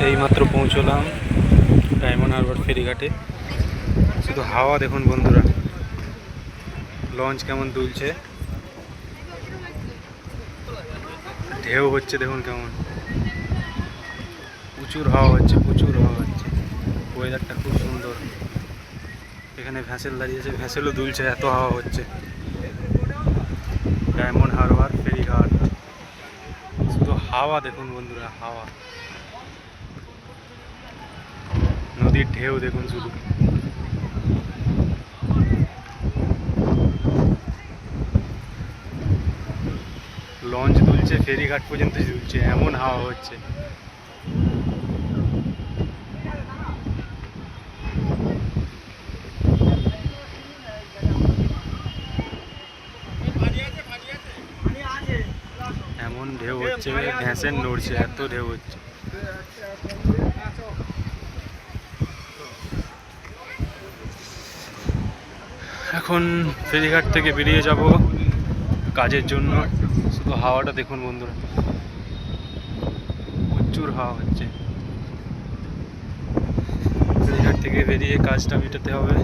এইমাত্র পৌঁছলাম ডায়মন্ড হারবার ফেরিঘাটে। শুধু হাওয়া দেখুন বন্ধুরা। লঞ্চ কেমন দুলছে। ঢেউ হচ্ছে দেখুন কেমন। প্রচুর হাওয়া হচ্ছে, প্রচুর হাওয়া হচ্ছে। ওয়েদারটা খুব সুন্দর। এখানে ভ্যাসেল দাঁড়িয়েছে, ভ্যাসেলও দুলছে, এত হাওয়া হচ্ছে। ডায়মন্ড হারবার ফেরিঘাট। শুধু হাওয়া দেখুন বন্ধুরা, হাওয়া। নদীর ঢেউ দেখুন শুধু। লঞ্চ দুলছে, ফেরিঘাট পর্যন্ত দুলছে এমন হাওয়া হচ্ছে। এমন ঢেউ হচ্ছে ভ্যাসেন নড়ছে, এত ঢেউ হচ্ছে। এখন ফেরিঘাট থেকে বেরিয়ে যাব কাজের জন্য। শুধু হাওয়াটা দেখুন বন্ধুরা। প্রচুর হাওয়া হচ্ছে। ফেরিঘাট থেকে বেরিয়ে কাজটা মেটাতে হবে।